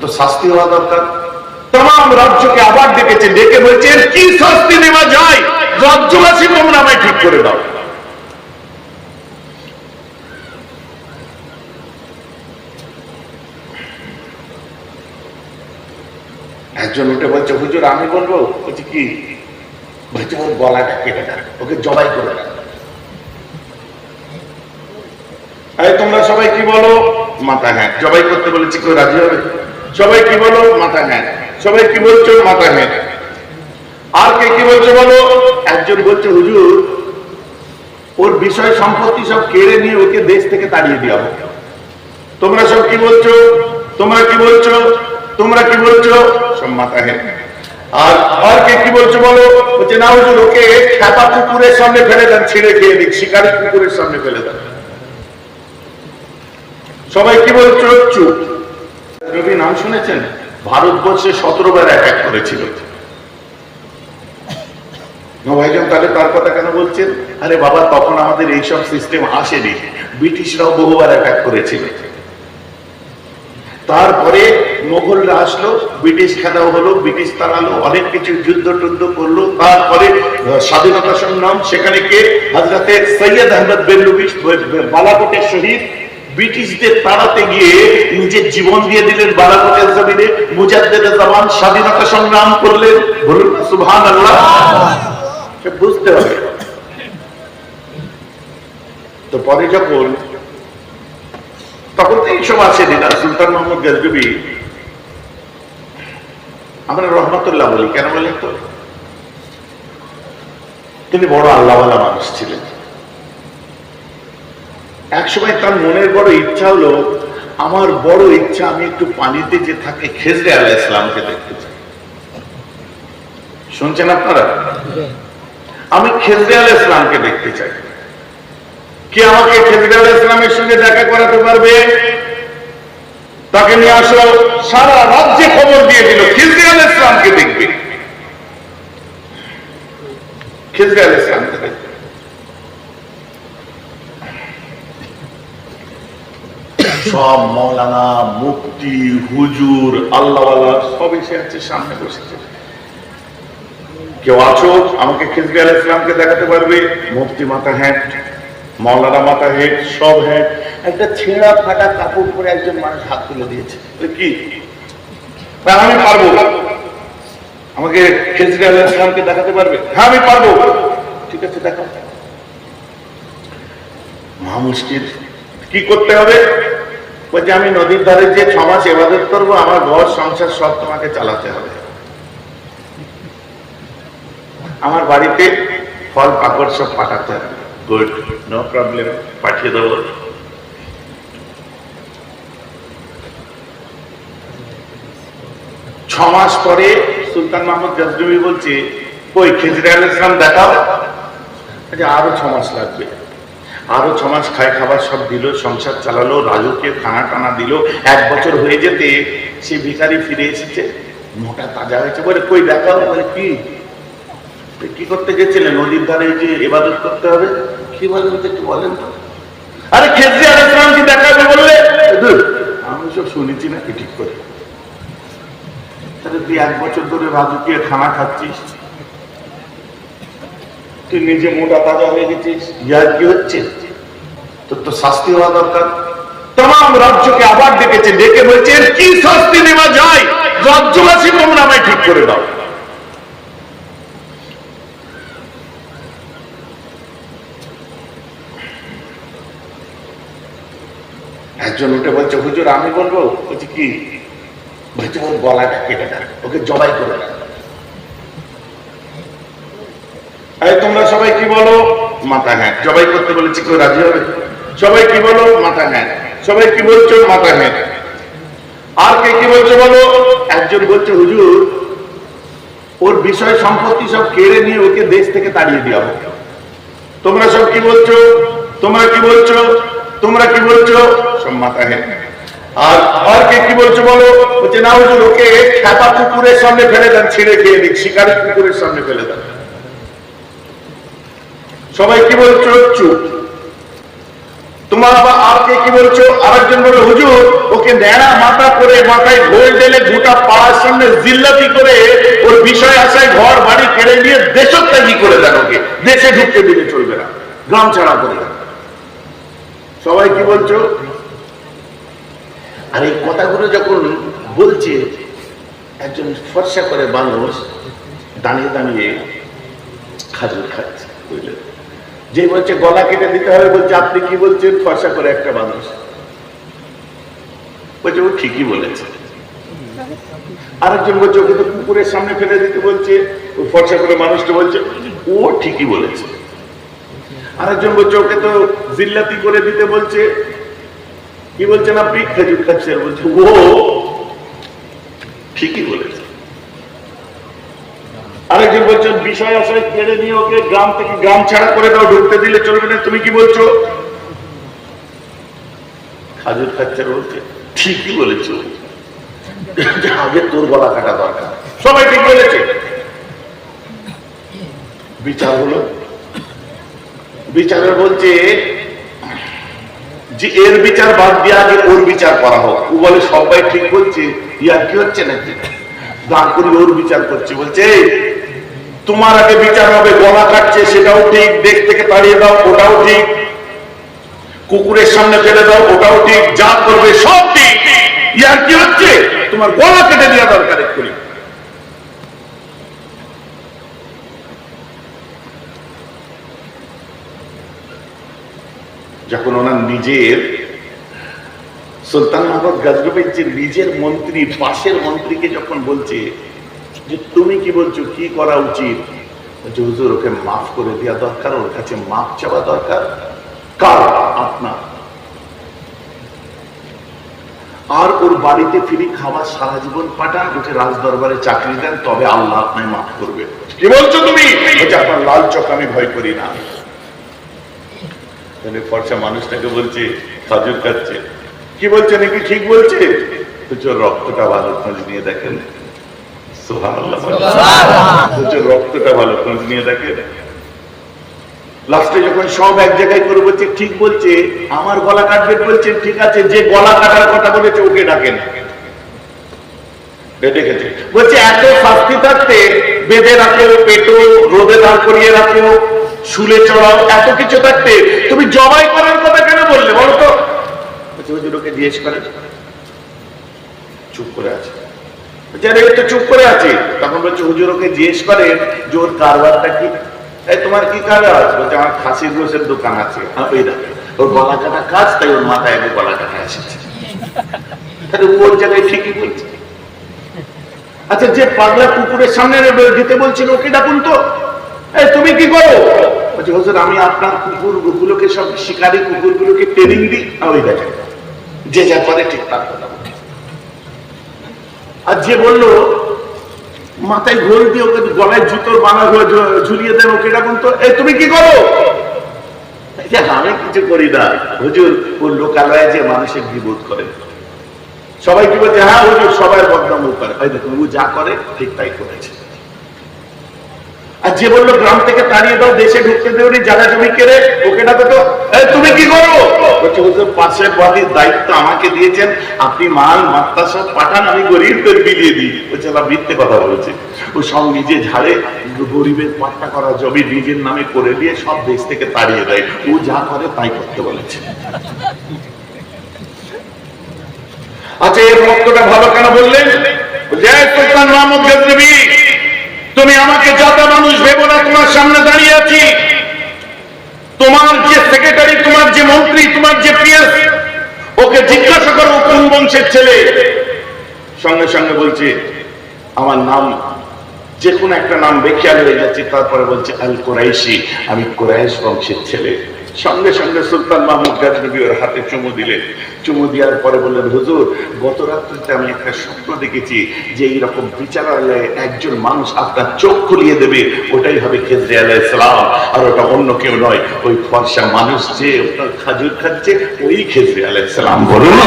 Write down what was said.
তো শাস্তি হওয়া দরকার। তাম রাজ্যকে আবার ডেকেছে, ডেকে বলছে কি শাস্তি যায়? রাজ্যবাসী তোমরা আমায় ঠিক করে দাও। একজন উঠে বলছে, হুজুর, আমি বলব? বলছি, কি? বলছে, ওর গলাটা কেটে দেন ওকে জবাই করে দেন এই তোমরা সবাই কি বলো? মাথা হ্যাঁ জবাই করতে বলেছি, কেউ রাজি হবে? সবাই কি বলো? মাথা হ্যাঁ সবাই কি বলছো? মাথা হ্যাঁ আর কে কি বলছো বলো? একজন বলছে, হুজুর, ওর বিষয় সম্পত্তি সব কেড়ে নিয়ে ওকে দেশ থেকে তাড়িয়ে দেওয়া তোমরা সব কি বলছো? তোমরা কি বলছো? তোমরা কি বলছো? সব মাথা হ্যাঁ আর আর কে কি বলছো বলো? না হুজুর, ওকে খ্যাপা কুকুরের সামনে ফেলে দেন, ছিঁড়ে খেয়ে দিক, শিকারি কুকুরের সামনে ফেলে দেন। সবাই কি বলছো? চুপ। রবি নাম শুনেছেন? ভারতবর্ষে সতেরো বার অ্যাটাক করেছিল। না ভাইজান তাহলে তার কথা কেন বলছেন? আরে বাবা, তখন আমাদের এইসব সিস্টেম আসেনি। ব্রিটিশরাও বহুবার অ্যাটাক করেছিল। তারপরে মোগলরা আসলো, ব্রিটিশ খেলাও হলো, ব্রিটিশ তাড়ালো, অনেক কিছু যুদ্ধ টুদ্ধ করল। তারপরে স্বাধীনতা সংগ্রাম, সেখানে কে? হাজরাতে সৈয়দ আহমদ বেল্লুবি বালাকোটের শহীদ। ব্রিটিশদের তাড়াতে গিয়ে নিজের জীবন দিয়ে দিলেন বালাকোটের জমিনে মুজাদ্দের জামান স্বাধীনতা সংগ্রাম করলেন। বলুন আল্লাহ বুঝতে হবে তো পরে যখন, তখন তো এইসব আসেনি না সুলতান মোহাম্মদ গজনবী। আমরা রহমতুল্লাহ বলি, কেন বলেন তো? তিনি বড় আল্লাহওয়ালা মানুষ ছিলেন। একসময় তার মনের বড় ইচ্ছা হলো, আমার বড় ইচ্ছা আমি একটু পানিতে যে থাকে খেজরে আলাহ ইসলামকে দেখতে চাই। শুনছেন আপনারা? আমি খেজরে আলাহ ইসলামকে দেখতে চাই। কে আমাকে খেজরে আলাহ ইসলামের সঙ্গে দেখা করাতে পারবে? তাকে নিয়ে আসো, সারা রাজ্যে খবর দিয়ে দিল খিজরে আল ইসলামকে দেখবে। খিজরে আল ইসলামকে দেখবে। সব মৌলানা মুক্তি হুজুর, আল্লাহওয়ালা সব এসে আছে সামনে বসেছে। কেউ আছো? আমাকে খিজরি আল ইসলামকে দেখাতে পারবে? মুফতি মাথা হ্যাঁ মৌলানা মাথা হেড সব হ্যাঁ একটা ছেঁড়া ফাটা কাপড় পরে একজন মানুষ হাত তুলে দিয়েছে। কি? আমি পারব। আমাকে খিজরি আল ইসলামকে দেখাতে পারবে? হ্যাঁ আমি পারব। ঠিক আছে, দেখাও। মহা মুশকিল কি করতে হবে? বলছে আমি নদীর ধারে যে ছ মাস এবাদত করব আমার ঘর সংসার সব তোমাকে চালাতে হবে। আমার বাড়িতে ফল পাকড় সব পাঠাতে হবে। গুড নো প্রবলেম পাঠিয়ে দেবো। ছ মাস পরে সুলতান মাহমুদ গজনবী বলছে ওই খেজরে আল ইসলাম দেখাও? আচ্ছা আরও ছ মাস লাগবে। আরও ছ মাস খায় খাবার সব দিল, সংসার চালালো, রাজুকে খানা টানা দিল। এক বছর হয়ে যেতে সে ভিখারি ফিরে এসেছে, মোটা তাজা হয়েছে বলে, কই দেখাও, বলে কি? কি করতে গেছিলেন? নদীর ধারে যে এবাদত করতে হবে? কি বলেন তো একটু বলেন তো। আরে খেজরি আল ইসলাম কি দেখাবে বললে? আমি সব শুনেছি না কি ঠিক করে। তাহলে তুই এক বছর ধরে রাজকীয় খানা খাচ্ছিস? তুই নিজে মোটা তাজা হয়ে গেছিস। ইয়ার কি হচ্ছে? তোর তো শাস্তি হওয়া দরকার। তাম রাজ্যকে আবার ডেকেছে, ডেকে বলছে, এর কি শাস্তি নেওয়া যায়? রাজ্যবাসী তোমরা আমায় ঠিক করে দাও। একজন উঠে বলছে, হুজুর, আমি বলব? বলছি, কি? বলছে, ওর গলাটা কেটে দেন, ওকে জবাই করে দেন। এই, তোমরা সবাই কি বলো? মাথা হ্যাঁ জবাই করতে বলেছি, কেউ রাজি হবে? সবাই কি বলো? মাথা হ্যাঁ সবাই কি বলছো? মাথা হ্যাঁ আর কে কি বলছো বলো? একজন বলছে, হুজুর, ওর বিষয় সম্পত্তি সব কেড়ে নিয়ে ওকে দেশ থেকে তাড়িয়ে দেওয়া হবে তোমরা সব কি বলছো? তোমরা কি বলছো? তোমরা কি বলছো? সব মাথা হ্যাঁ আর আর কে কি বলছো বলো? বলছে, না হুজুর, ওকে খ্যাপা কুকুরের সামনে ফেলে দেন, ছিঁড়ে খেয়ে দিক শিকারি কুকুরের সামনে ফেলে দেন। সবাই কি বলছো? চুপ। তোমার আবার আর কে কি বলছো? আরেকজন বলে হুজুর, ওকে ন্যাড়া মাথা করে মাথায় ঘোল ঢেলে গোটা পাড়ার সামনে জিল্লাতি করে ওর বিষয় আশায় ঘর, বাড়ি কেড়ে নিয়ে দেশত্যাগী করে দেন ওকে। দেশে ঢুকতে দিলে চলবে না। গ্রাম ছাড়া করে দেন। সবাই কি বলছো? আর এই কথাগুলো যখন বলছে, একজন ফর্সা করে মানুষ দাঁড়িয়ে দাঁড়িয়ে খাজুর বুঝলেন যে বলছে, গলা কেটে দিতে হবে, বলছে, আপনি কি বলছেন? ফর্সা করে একটা মানুষ। বলছে, ও ঠিকই বলেছে। আরেকজন বলছে, ওকে তো কুকুরের সামনে ফেলে দিতে বলছে। ও ফর্সা করে মানুষটা বলছে, ও ঠিকই বলেছে। আরেকজন বলছে, ওকে তো জিল্লাতি করে দিতে বলছে। কি বলছেন আপনি? খেজুর খাচ্ছেন বলছে, ও ঠিকই বলেছে। আরেকজন বলছেন বিষয় আশায় কেড়ে নিয়ে ওকে গ্রাম থেকে গ্রাম ছাড়া করে দাও ঢুকতে দিলে চলবে না তুমি কি বলছো? খাজুর খাচ্ছে বলছে ঠিকই বলেছ। আগে তোর গলা কাটা দরকার। সবাই ঠিক বলেছে। বিচার হলো। বিচারে বলছে যে এর বিচার বাদ দিয়ে আগে ওর বিচার করা হোক। ও বলে সবাই ঠিক বলছে। ইয়ার কি হচ্ছে নাকি? দাঁড় করি ওর বিচার করছে। বলছে "এই, তোমার আগে বিচার হবে, গলা কাটছে, সেটাও ঠিক দেখ থেকে তাড়িয়ে দাও, ওটাও ঠিক। কুকুরের সামনে ফেলে দাও, ওটাও ঠিক, যা করবে সব ঠিক। ইয়ার কি হচ্ছে? তোমার গলা কেটে দেওয়া দরকার এক্ষুনি। যখন ওনার নিজের সুলতান মাহমুদ গাজরবের যে নিজের মন্ত্রী, পাশের মন্ত্রীকে যখন বলছে যে তুমি কি বলছো, কি করা উচিত? বলছে, হুজুর, ওকে মাফ করে দেওয়া দরকার, ওর কাছে মাফ চাওয়া দরকার। কার আপনার আর ওর বাড়িতে ফিরে খাবার সারা জীবন পাঠান, ওকে রাজ দরবারে চাকরি দেন, তবে আল্লাহ আপনায় মাফ করবে। কি বলছো তুমি? আপনার লাল চোখ আমি ভয় করি না। তাহলে ফর্সা মানুষটাকে বলছে খাজুর খাচ্ছে কি বলছে, নাকি ঠিক বলছে? রক্তটা ভালো খোঁজ নিয়ে দেখেন। রক্তটা ভালো খোঁজ নিয়ে দেখেন। লাস্টে যখন সব এক জায়গায় করে বলছে ঠিক বলছে আমার গলা কাটবে বলছে ঠিক আছে যে গলা কাটার কথা বলেছে ওকে ডাকেন দেখেছে। বলছে এত শাস্তি থাকতে বেঁধে রাখো পেটো রোদে দাঁড় করিয়ে রাখো শুলে চড়াও এত কিছু থাকতে তুমি জবাই করার কথা কেন বললে বলো তো? জিজ্ঞেস করে চুপ করে আছে। ও তো চুপ করে আছে। তখন বলছে হুজুর ওকে জিজ্ঞেস করেন যে ওর কারবারটা কি? তোমার কি কারবার? বলছে আমার খাসির গোসের দোকান আছে। হ্যাঁ, ওর গলা কাটা কাজ তাই ওর মাথায় গলা কাটা এসেছে। তাহলে ওর জায়গায় ঠিকই বলছে। আচ্ছা যে পাগলা কুকুরের সামনে দিতে বলছিল ওকে ডাকুন তো। এই তুমি কি করো? বলছে হুজুর আমি আপনার কুকুর গুলোকে সব শিকারী কুকুরগুলোকে ট্রেনিং দিই। আর ওই দেখেন যে যা করে ঠিক তার কথা। আর যে বলল, মাথায় ঘোল দিয়ে ওকে গলায় জুতোর বানা ঝুলিয়ে দেন ওকে, এরকম তো। এই তুমি কি করো? যে আমি কিছু করি না। হুজুর, ও লোকালয়ে যে মানুষের বিবোধ করে। সবাই কি বলছে হ্যাঁ হুজুর, সবাই বদনাম করে। দেখুন, ও যা করে, ঠিক তাই করেছে। আর যে বলল গ্রাম থেকে তাড়িয়ে দাও, দেশে ঢুকতে দেওনি জায়গা জমি কেড়ে, ওকে ডাকো তো। তুমি কি করো? বলছে বাড়ির দায়িত্ব আমাকে দিয়েছেন। আপনি মাল, মাত্রা সব পাঠান, আমি গরিবদের বিলিয়ে দিই। বলছে মিথ্যে কথা বলেছে। ও সব নিজে ঝাড়ে, গরিবের পাট্টা করা জমি নিজের নামে করে দিয়ে সব দেশ থেকে তাড়িয়ে দেয়। ও যা করে, তাই করতে বলেছে। আচ্ছা এর রক্তটা ভালো কেন বললেন? তুমি আমাকে যাতা ভেবো না, তোমার সামনে দাঁড়িয়ে আছি। তোমার যে সেক্রেটারি তোমার যে মন্ত্রী, তোমার যে পিএস ওকে জিজ্ঞাসা করো কোন বংশের ছেলে। সঙ্গে সঙ্গে বলছে, আমার নাম যে কোনো একটা নাম বেখিয়াল হয়ে যাচ্ছে, তারপরে বলছে আল কোরাইশি আমি কোরাইশ বংশের ছেলে। সঙ্গে সঙ্গে সুলতান মাহমুদ গাজনবী ওর হাতে চুমু দিলেন চুমু দেওয়ার পরে বললেন, হুজুর গত রাত্রিতে আমি একটা স্বপ্ন দেখেছি যে এইরকম বিচারালয়ে একজন মানুষ আপনার চোখ খুলিয়ে দেবে। ওটাই হবে খেজরে আলাহ ইসলাম আর ওটা অন্য কেউ নয়, ওই ফর্সা মানুষ যে ওটা খাজুর খাচ্ছে, ওই খেজরে আলাহ ইসলাম বলুন।